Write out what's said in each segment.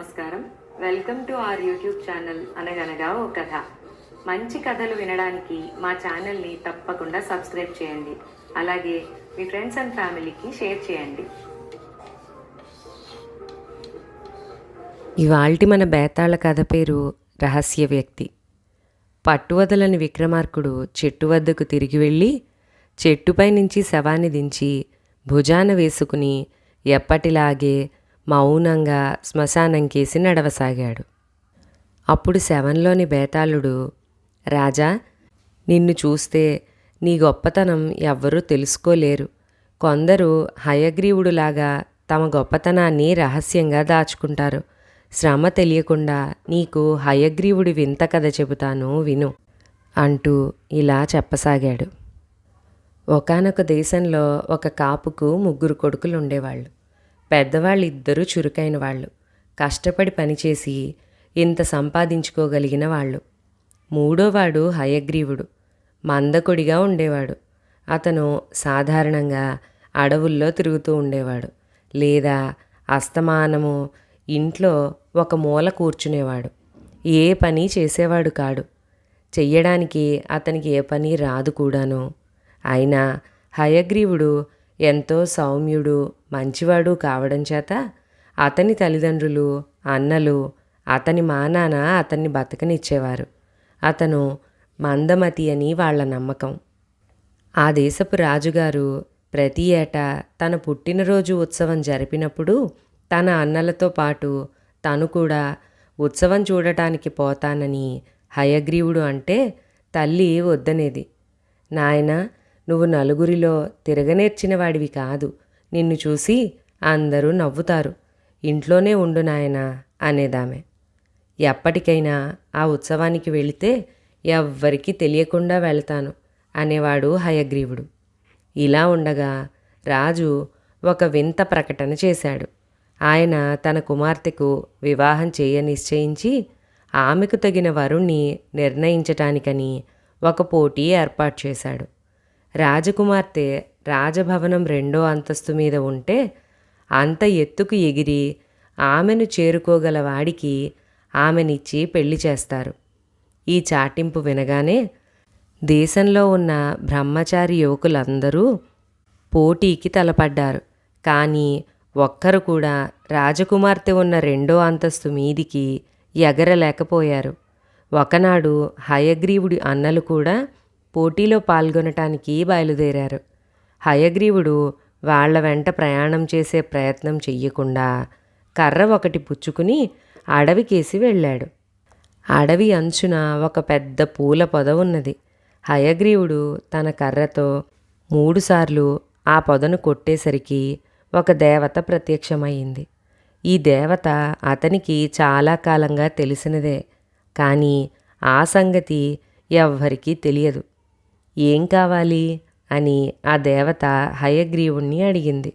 నమస్కారం. Welcome to our YouTube channel అనగనగా ఓ కథ. మంచి కథలు వినడానికి మా ఛానల్ని తప్పకుండా సబ్స్క్రైబ్ చేయండి. అలాగే మీ ఫ్రెండ్స్ అండ్ ఫ్యామిలీకి షేర్ చేయండి. ఇవాల్టి మన బేతాళ కథ పేరు రహస్య వ్యక్తి. పట్టువదలని విక్రమార్కుడు చెట్టు వద్దకు తిరిగి వెళ్ళి చెట్టుపై నుంచి శవాన్ని దించి భుజాన వేసుకుని ఎప్పటిలాగే మౌనంగా శ్మశానంకేసి నడవసాగాడు. అప్పుడు శవంలోని బేతాళుడు రాజా నిన్ను చూస్తే నీ గొప్పతనం ఎవ్వరూ తెలుసుకోలేరు. కొందరు హయగ్రీవుడులాగా తమ గొప్పతనాన్ని రహస్యంగా దాచుకుంటారు. శ్రమ తెలియకుండా నీకు హయగ్రీవుడి వింత కథ చెబుతాను విను అంటూ ఇలా చెప్పసాగాడు. ఒకానొక దేశంలో ఒక కాపుకు ముగ్గురు కొడుకులు ఉండేవాళ్ళు పెద్దవాళ్ళు ఇద్దరూ చురుకైన వాళ్ళు. కష్టపడి పనిచేసి ఇంత సంపాదించుకోగలిగిన వాళ్ళు. మూడోవాడు హయగ్రీవుడు. మందకొడిగా ఉండేవాడు. అతను సాధారణంగా అడవుల్లో తిరుగుతూ ఉండేవాడు. లేదా అస్తమానము ఇంట్లో ఒక మూల కూర్చునేవాడు. ఏ పని చేసేవాడు కాడు. చెయ్యడానికి అతనికి ఏ పని రాదు కూడాను. అయినా హయగ్రీవుడు ఎంతో సౌమ్యుడు మంచివాడు కావడం చేత అతని తల్లిదండ్రులు అన్నలు అతని మానాన అతన్ని బతకనిచ్చేవారు. అతను మందమతి అని వాళ్ళ నమ్మకం. ఆ దేశపు రాజుగారు ప్రతి ఏటా తన పుట్టినరోజు ఉత్సవం జరిపినప్పుడు తన అన్నలతో పాటు తను కూడా ఉత్సవం చూడటానికి పోతానని హయగ్రీవుడు అంటే తల్లి వద్దనేది. నాయన నువ్వు నలుగురిలో తిరగనేర్చిన వాడివి కాదు. నిన్ను చూసి అందరూ నవ్వుతారు. ఇంట్లోనే ఉండు నాయనా అనేదామె. ఎప్పటికైనా ఆ ఉత్సవానికి వెళితే ఎవ్వరికీ తెలియకుండా వెళ్తాను అనేవాడు హయగ్రీవుడు. ఇలా ఉండగా రాజు ఒక వింత ప్రకటన చేశాడు. ఆయన తన కుమార్తెకు వివాహం చేయ నిశ్చయించి ఆమెకు తగిన వరుణ్ణి నిర్ణయించటానికని ఒక పోటీ ఏర్పాటు చేశాడు. రాజకుమార్తె రాజభవనం రెండో అంతస్తు మీద ఉంటే అంత ఎత్తుకు ఎగిరి ఆమెను చేరుకోగల వాడికి ఆమెనిచ్చి పెళ్ళి చేస్తారు. ఈ చాటింపు వినగానే దేశంలో ఉన్న బ్రహ్మచారి యువకులందరూ పోటీకి తలపడ్డారు. కానీ ఒక్కరు కూడా రాజకుమార్తె ఉన్న రెండో అంతస్తు మీదికి ఎగరలేకపోయారు. ఒకనాడు హయగ్రీవుడి అన్నలు కూడా పోటీలో పాల్గొనటానికి బయలుదేరారు. హయగ్రీవుడు వాళ్ళ వెంట ప్రయాణం చేసే ప్రయత్నం చెయ్యకుండా కర్ర ఒకటి పుచ్చుకుని అడవికేసి వెళ్ళాడు. అడవి అంచున ఒక పెద్ద పూల పొద ఉన్నది. హయగ్రీవుడు తన కర్రతో మూడుసార్లు ఆ పొదను కొట్టేసరికి ఒక దేవత ప్రత్యక్షమైంది ఈ దేవత అతనికి చాలా కాలంగా తెలిసినదే కానీ ఆ సంగతి ఎవ్వరికీ తెలియదు. ఏం కావాలి? అని ఆ దేవత హయగ్రీవుణ్ణి అడిగింది.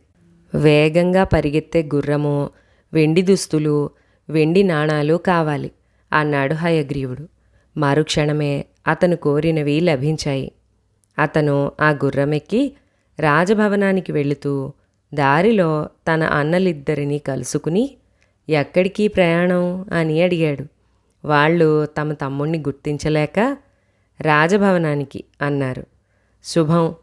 వేగంగా పరిగెత్తే గుర్రము వెండి దుస్తులు వెండి నాణాలు కావాలి అన్నాడు హయగ్రీవుడు. మరుక్షణమే అతను కోరినవి లభించాయి. అతను ఆ గుర్రమెక్కి రాజభవనానికి వెళుతూ దారిలో తన అన్నలిద్దరినీ కలుసుకుని ఎక్కడికి ప్రయాణం? అని అడిగాడు. వాళ్ళు తమ తమ్ముణ్ణి గుర్తించలేక రాజభవనానికి అన్నారు. శుభం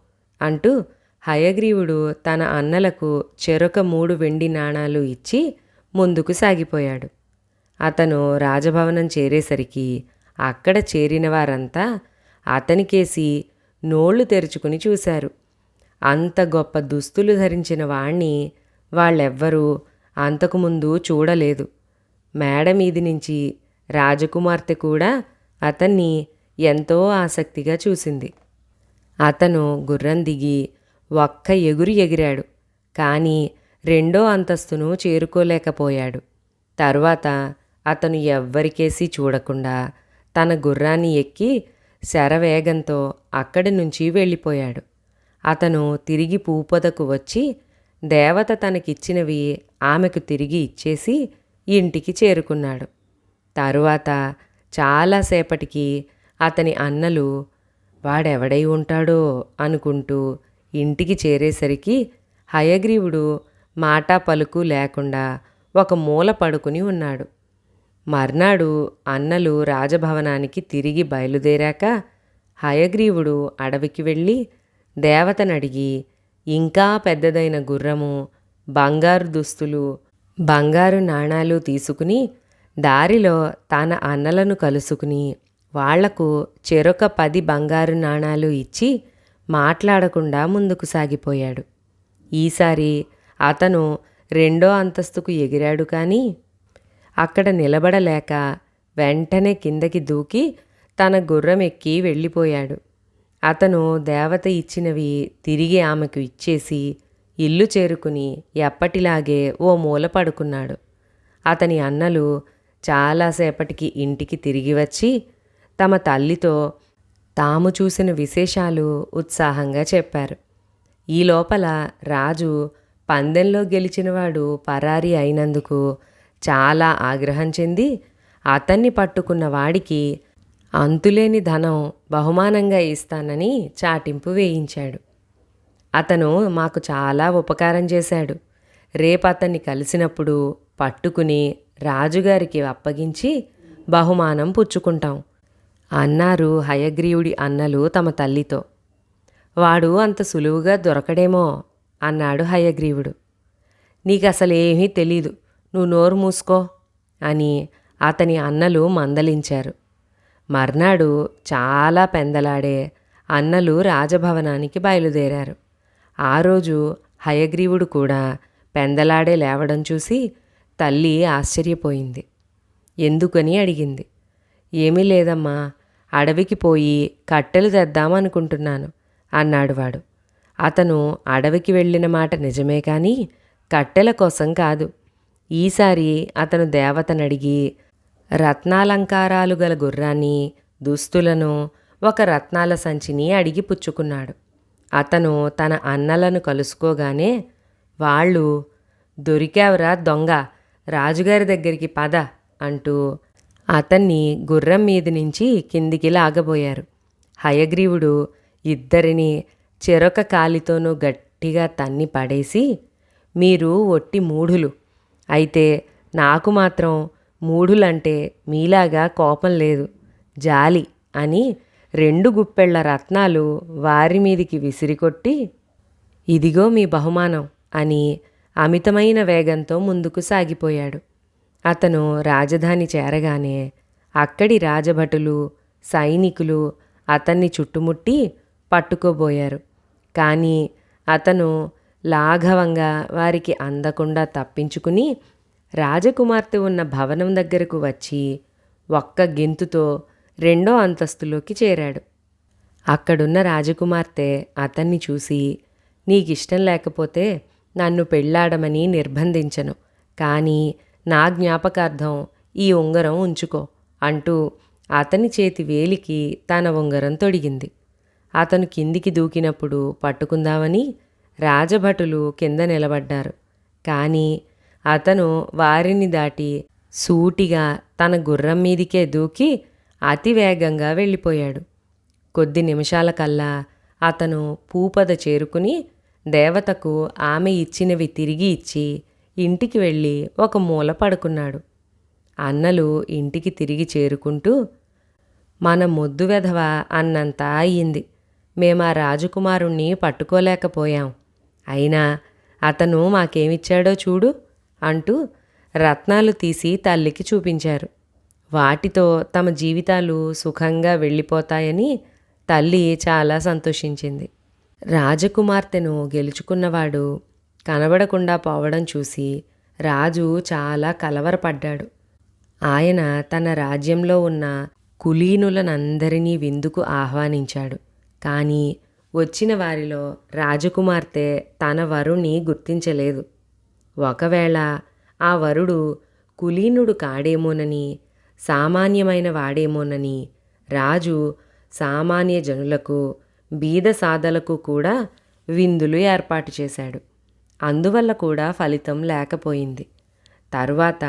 అంటూ హయగ్రీవుడు తన అన్నలకు చెరొక మూడు వెండి నాణాలు ఇచ్చి ముందుకు సాగిపోయాడు. అతను రాజభవనం చేరేసరికి అక్కడ చేరిన వారంతా అతనికేసి నోళ్ళు తెరుచుకుని చూశారు. అంత గొప్ప దుస్తులు ధరించిన వాణ్ణి వాళ్ళెవ్వరూ అంతకుముందు చూడలేదు. మేడ మీది నుంచి రాజకుమార్తె కూడా అతన్ని ఎంతో ఆసక్తిగా చూసింది. అతను గుర్రం దిగి ఒక్క ఎగురు ఎగిరాడు. కానీ రెండో అంతస్తును చేరుకోలేకపోయాడు. తర్వాత అతను ఎవ్వరికేసి చూడకుండా తన గుర్రాన్ని ఎక్కి శరవేగంతో అక్కడి నుంచి వెళ్ళిపోయాడు. అతను తిరిగి పూపొదకు వచ్చి దేవత తనకిచ్చినవి ఆమెకు తిరిగి ఇచ్చేసి ఇంటికి చేరుకున్నాడు. తరువాత చాలాసేపటికి అతని అన్నలు వాడెవడై ఉంటాడో అనుకుంటూ ఇంటికి చేరేసరికి హయగ్రీవుడు మాటా పలుకు లేకుండా ఒక మూల పడుకుని ఉన్నాడు. మర్నాడు అన్నలు రాజభవనానికి తిరిగి బయలుదేరాక హయగ్రీవుడు అడవికి వెళ్ళి దేవతనడిగి ఇంకా పెద్దదైన గుర్రము బంగారు దుస్తులు బంగారు నాణాలు తీసుకుని దారిలో తన అన్నలను కలుసుకుని వాళ్ళకు చెరొక పది బంగారు నాణాలు ఇచ్చి మాట్లాడకుండా ముందుకు సాగిపోయాడు. ఈసారి అతను రెండో అంతస్తుకు ఎగిరాడు కానీ అక్కడ నిలబడలేక వెంటనే కిందకి దూకి తన గుర్రం ఎక్కి వెళ్ళిపోయాడు. అతను దేవత ఇచ్చినవి తిరిగి ఆమెకు ఇచ్చేసి ఇల్లు చేరుకుని ఎప్పటిలాగే ఓ మూల పడుకున్నాడు. అతని అన్నలు చాలాసేపటికి ఇంటికి తిరిగి వచ్చి తమ తల్లితో తాము చూసిన విశేషాలు ఉత్సాహంగా చెప్పారు. ఈ లోపల రాజు పందెంలో గెలిచినవాడు పరారి అయినందుకు చాలా ఆగ్రహం చెంది అతన్ని పట్టుకున్న వాడికి అంతులేని ధనం బహుమానంగా ఇస్తానని చాటింపు వేయించాడు. అతను మాకు చాలా ఉపకారం చేశాడు. రేపు అతన్ని కలిసినప్పుడు పట్టుకుని రాజుగారికి అప్పగించి బహుమానం పుచ్చుకుంటాం. అన్నారు హయగ్రీవుడి అన్నలు తమ తల్లితో. వాడు అంత సులువుగా దొరకడేమో అన్నాడు హయగ్రీవుడు. నీకు అసలేమీ తెలీదు నువ్వు నోరు మూసుకో అని అతని అన్నలు మందలించారు. మర్నాడు చాలా పెందలాడే అన్నలు రాజభవనానికి బయలుదేరారు. ఆ రోజు హయగ్రీవుడు కూడా పెందలాడే లేవడం చూసి తల్లి ఆశ్చర్యపోయింది. ఎందుకని? అడిగింది. ఏమీ లేదమ్మా అడవికి పోయి కట్టెలు తెద్దామనుకుంటున్నాను అన్నాడు వాడు. అతను అడవికి వెళ్ళిన మాట నిజమే కానీ కట్టెల కోసం కాదు. ఈసారి అతను దేవతనడిగి రత్నాలంకారాలు గల గుర్రాన్ని దుస్తులను ఒక రత్నాల సంచిని అడిగి పుచ్చుకున్నాడు. అతను తన అన్నలను కలుసుకోగానే వాళ్ళు దొరికావురా దొంగ రాజుగారి దగ్గరికి పద అంటూ అతన్ని గుర్రం మీద నుంచి కిందికి లాగబోయారు. హయగ్రీవుడు ఇద్దరిని చెరొక కాలితోనూ గట్టిగా తన్ని పడేసి మీరు ఒట్టి మూఢులు. అయితే నాకు మాత్రం మూఢులంటే మీలాగా కోపం లేదు. జాలి అని రెండు గుప్పెళ్ళ రత్నాలు వారి మీదికి విసిరికొట్టి ఇదిగో మీ బహుమానం అని అమితమైన వేగంతో ముందుకు సాగిపోయాడు. అతను రాజధాని చేరగానే అక్కడి రాజభటులు సైనికులు అతన్ని చుట్టుముట్టి పట్టుకోబోయారు. కానీ అతను లాఘవంగా వారికి అందకుండా తప్పించుకుని రాజకుమార్తె ఉన్న భవనం దగ్గరకు వచ్చి ఒక్క గెంతుతో రెండో అంతస్తులోకి చేరాడు. అక్కడున్న రాజకుమార్తె అతన్ని చూసి నీకిష్టం లేకపోతే నన్ను పెళ్ళాడమని నిర్బంధించను. కానీ నా జ్ఞాపకార్థం ఈ ఉంగరం ఉంచుకో అంటూ అతని చేతి వేలికి తన ఉంగరం తొడిగింది. అతను కిందికి దూకినప్పుడు పట్టుకుందామని రాజభటులు కింద నిలబడ్డారు. కానీ అతను వారిని దాటి సూటిగా తన గుర్రం మీదికే దూకి అతివేగంగా వెళ్ళిపోయాడు. కొద్ది నిమిషాల కల్లా అతను పూపద చేరుకుని దేవతకు ఆమె ఇచ్చినవి తిరిగి ఇచ్చి ఇంటికి వెళ్ళి ఒక మూల పడుకున్నాడు. అన్నలు ఇంటికి తిరిగి చేరుకుంటూ మన మొద్దు వెధవ అన్నంతా అయ్యింది. మేము ఆ రాజకుమారుణ్ణి పట్టుకోలేకపోయాం. అయినా అతను మాకేమిచ్చాడో చూడు అంటూ రత్నాలు తీసి తల్లికి చూపించారు. వాటితో తమ జీవితాలు సుఖంగా వెళ్ళిపోతాయని తల్లి చాలా సంతోషించింది. రాజకుమార్తెను గెలుచుకున్నవాడు కనబడకుండా పోవడం చూసి రాజు చాలా కలవరపడ్డాడు. ఆయన తన రాజ్యంలో ఉన్న కులీనులనందరినీ విందుకు ఆహ్వానించాడు. కానీ వచ్చిన వారిలో రాజకుమార్తె తన వరుణ్ణి గుర్తించలేదు. ఒకవేళ ఆ వరుడు కులీనుడు కాడేమోనని సామాన్యమైన వాడేమోనని రాజు సామాన్య జనులకు బీద సాదలకు కూడా విందులు ఏర్పాటు చేశాడు. అందువల్ల కూడా ఫలితం లేకపోయింది. తరువాత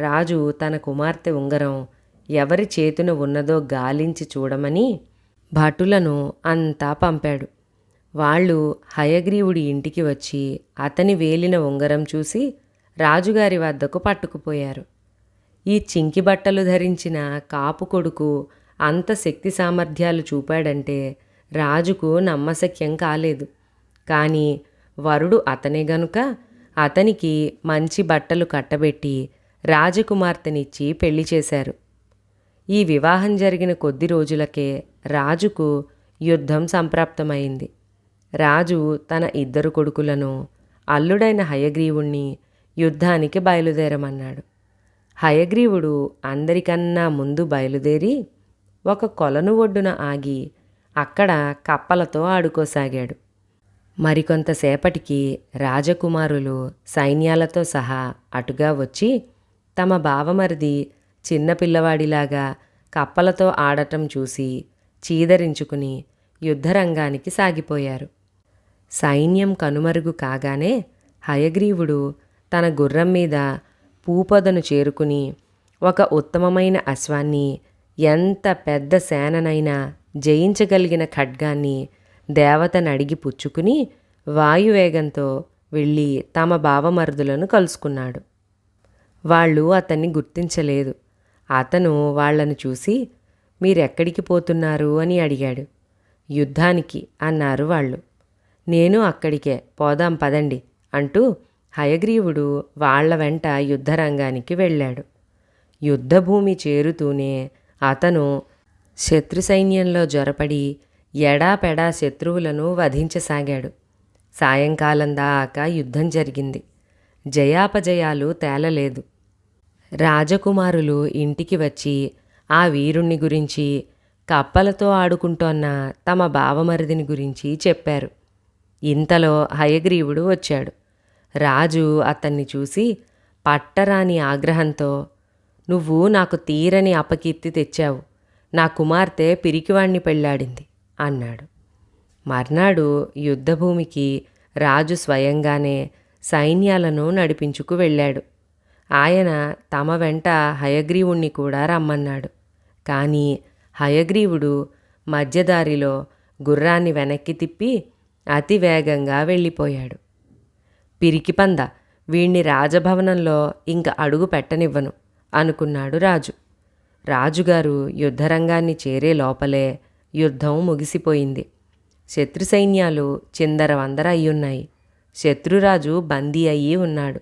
రాజు తన కుమార్తె ఉంగరం ఎవరి చేతున ఉన్నదో గాలించి చూడమని భటులను అంతా పంపాడు. వాళ్ళు హయగ్రీవుడి ఇంటికి వచ్చి అతని వేలిన ఉంగరం చూసి రాజుగారి వద్దకు పట్టుకుపోయారు. ఈ చింకి బట్టలు ధరించిన కాపు కొడుకు అంత శక్తి సామర్థ్యాలు చూపాడంటే రాజుకు నమ్మశక్యం కాలేదు. కానీ వరుడు అతనే గనుక అతనికి మంచి బట్టలు కట్టబెట్టి రాజకుమార్తెనిచ్చి పెళ్ళి చేశారు. ఈ వివాహం జరిగిన కొద్ది రోజులకే రాజుకు యుద్ధం సంప్రాప్తమైంది. రాజు తన ఇద్దరు కొడుకులను అల్లుడైన హయగ్రీవుణ్ణి యుద్ధానికి బయలుదేరమన్నాడు. హయగ్రీవుడు అందరికన్నా ముందు బయలుదేరి ఒక కొలను ఒడ్డున ఆగి అక్కడ కప్పలతో ఆడుకోసాగాడు. మరికొంతసేపటికి రాజకుమారులు సైన్యాలతో సహా అటుగా వచ్చి తమ బావమరిది చిన్నపిల్లవాడిలాగా కప్పలతో ఆడటం చూసి చీదరించుకుని యుద్ధరంగానికి సాగిపోయారు. సైన్యం కనుమరుగు కాగానే హయగ్రీవుడు తన గుర్రం మీద పూపొదను చేరుకుని ఒక ఉత్తమమైన అశ్వాన్ని ఎంత పెద్ద సేననైనా జయించగలిగిన ఖడ్గాన్ని దేవతను అడిగి పుచ్చుకుని వాయువేగంతో వెళ్ళి తమ బావమరుదులను కలుసుకున్నాడు. వాళ్ళు అతన్ని గుర్తించలేదు. అతను వాళ్ళను చూసి మీరెక్కడికి పోతున్నారు? అని అడిగాడు. యుద్ధానికి అన్నారు వాళ్ళు. నేను అక్కడికే పోదాం పదండి అంటూ హయగ్రీవుడు వాళ్ళ వెంట యుద్ధరంగానికి వెళ్ళాడు. యుద్ధభూమి చేరుతూనే అతను శత్రు సైన్యంలో జొరపడి ఎడాపెడా శత్రువులను వధించసాగాడు. సాయంకాలం దాకా యుద్ధం జరిగింది. జయాపజయాలు తేలలేదు. రాజకుమారులు ఇంటికి వచ్చి ఆ వీరుణ్ణి గురించి కప్పలతో ఆడుకుంటోన్న తమ బావమరిదిని గురించి చెప్పారు. ఇంతలో హయగ్రీవుడు వచ్చాడు. రాజు అతన్ని చూసి పట్టరాని ఆగ్రహంతో నువ్వు నాకు తీరని అపకీర్తి తెచ్చావు. నా కుమార్తె పిరికివాణ్ణి పెళ్ళాడింది అన్నాడు. మర్నాడు యుద్ధభూమికి రాజు స్వయంగానే సైన్యాలను నడిపించుకు వెళ్ళాడు. ఆయన తమ వెంట హయగ్రీవుణ్ణి కూడా రమ్మన్నాడు. కానీ హయగ్రీవుడు మధ్యదారిలో గుర్రాన్ని వెనక్కి తిప్పి అతి వేగంగా వెళ్ళిపోయాడు. పిరికిపంద వీణ్ణి రాజభవనంలో ఇంక అడుగు పెట్టనివ్వను అనుకున్నాడు రాజు. రాజుగారు యుద్ధరంగాన్ని చేరే లోపలే యుద్ధం ముగిసిపోయింది. శత్రు సైన్యాలు చిందరవందర అయ్యున్నాయి. శత్రురాజు బందీ అయ్యి ఉన్నాడు.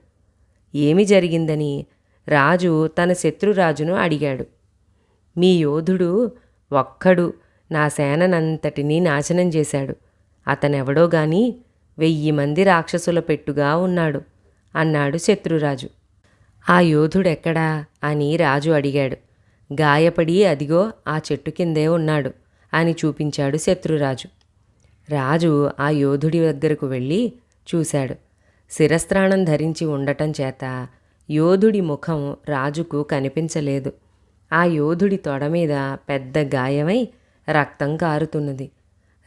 ఏమి జరిగిందని రాజు తన శత్రురాజును అడిగాడు. మీ యోధుడు ఒక్కడు నా సేననంతటినీ నాశనం చేశాడు. అతనెవడో గాని వెయ్యి మంది రాక్షసుల పెట్టుగా ఉన్నాడు అన్నాడు శత్రురాజు. ఆ యోధుడెక్కడా అని రాజు అడిగాడు. గాయపడి అదిగో ఆ చెట్టు కిందే ఉన్నాడు. అని చూపించాడు శత్రురాజు. రాజు ఆ యోధుడి దగ్గరకు వెళ్ళి చూశాడు. శిరస్త్రాణం ధరించి ఉండటం చేత యోధుడి ముఖం రాజుకు కనిపించలేదు. ఆ యోధుడి తొడ మీద పెద్ద గాయమై రక్తం కారుతున్నది.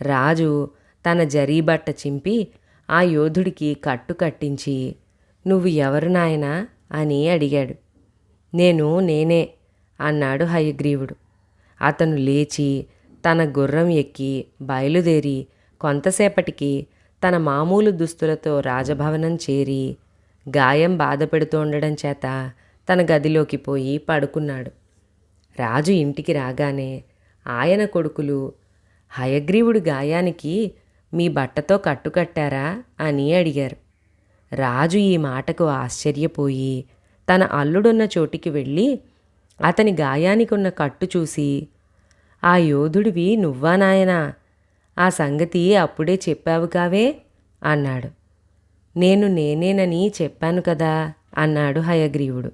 రాజు తన జరీబట్ట చింపి ఆ యోధుడికి కట్టు కట్టించి నువ్వు ఎవరు నాయనా? అని అడిగాడు. నేను నేనే అన్నాడు హయగ్రీవుడు. అతను లేచి తన గుర్రం ఎక్కి బయలుదేరి కొంతసేపటికి తన మామూలు దుస్తులతో రాజభవనం చేరి గాయం బాధ పెడుతుండడం చేత తన గదిలోకి పోయి పడుకున్నాడు. రాజు ఇంటికి రాగానే ఆయన కొడుకులు హయగ్రీవుడి గాయానికి మీ బట్టతో కట్టుకట్టారా అని అడిగారు. రాజు ఈ మాటకు ఆశ్చర్యపోయి తన అల్లుడున్న చోటికి వెళ్ళి అతని గాయానికి ఉన్న కట్టు చూసి ఆ యోధుడివి నువ్వా నాయనా? ఆ సంగతి అప్పుడే చెప్పావు కావే? అన్నాడు. నేను నేనేనని చెప్పాను కదా? అన్నాడు హయగ్రీవుడు.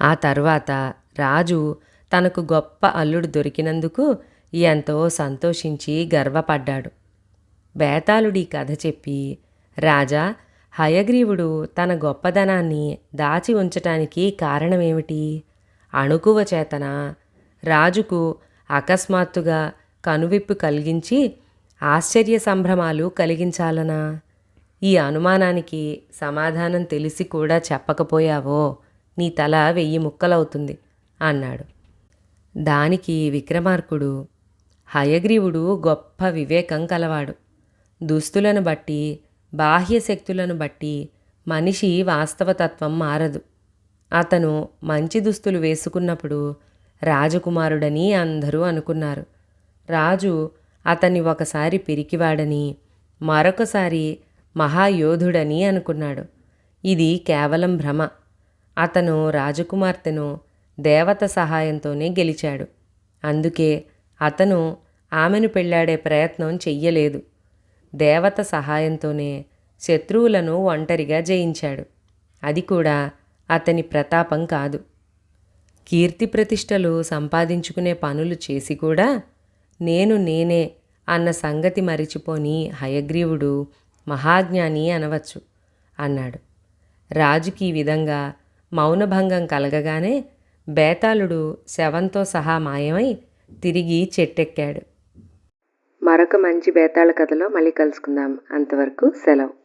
ఆ తర్వాత రాజు తనకు గొప్ప అల్లుడు దొరికినందుకు ఎంతో సంతోషించి గర్వపడ్డాడు. బేతాళుడి కథ చెప్పి రాజా హయగ్రీవుడు తన గొప్పదనాన్ని దాచి ఉంచటానికి కారణమేమిటి? అణుకువ చేతన? రాజుకు అకస్మాత్తుగా కనువిప్పు కలిగించి ఆశ్చర్య సంభ్రమాలు కలిగించాలనా? ఈ అనుమానానికి సమాధానం తెలిసి కూడా చెప్పకపోయావో? నీ తల వెయ్యి ముక్కలవుతుంది అన్నాడు. దానికి విక్రమార్కుడు హయగ్రీవుడు గొప్ప వివేకం కలవాడు. దుస్తులను బట్టి బాహ్య శక్తులను బట్టి మనిషి వాస్తవతత్వం మారదు. అతను మంచి దుస్తులు వేసుకున్నప్పుడు రాజకుమారుడని అందరూ అనుకున్నారు. రాజు అతన్ని ఒకసారి పిరికివాడని మరొకసారి మహాయోధుడని అనుకున్నాడు. ఇది కేవలం భ్రమ. అతను రాజకుమార్తెను దేవత సహాయంతోనే గెలిచాడు. అందుకే అతను ఆమెను పెళ్ళాడే ప్రయత్నం చెయ్యలేదు. దేవత సహాయంతోనే శత్రువులను ఒంటరిగా జయించాడు. అది కూడా అతని ప్రతాపం కాదు. కీర్తి ప్రతిష్టలు సంపాదించుకునే పనులు చేసి కూడా నేను నేనే అన్న సంగతి మరిచిపోని హయగ్రీవుడు మహాజ్ఞాని అనవచ్చు అన్నాడు. రాజుకి ఈ విధంగా మౌనభంగం కలగగానే బేతాళుడు శవంతో సహా మాయమై తిరిగి చెట్టెక్కాడు. మరొక మంచి బేతాళ కథలో మళ్ళీ కలుసుకుందాం. అంతవరకు సెలవు.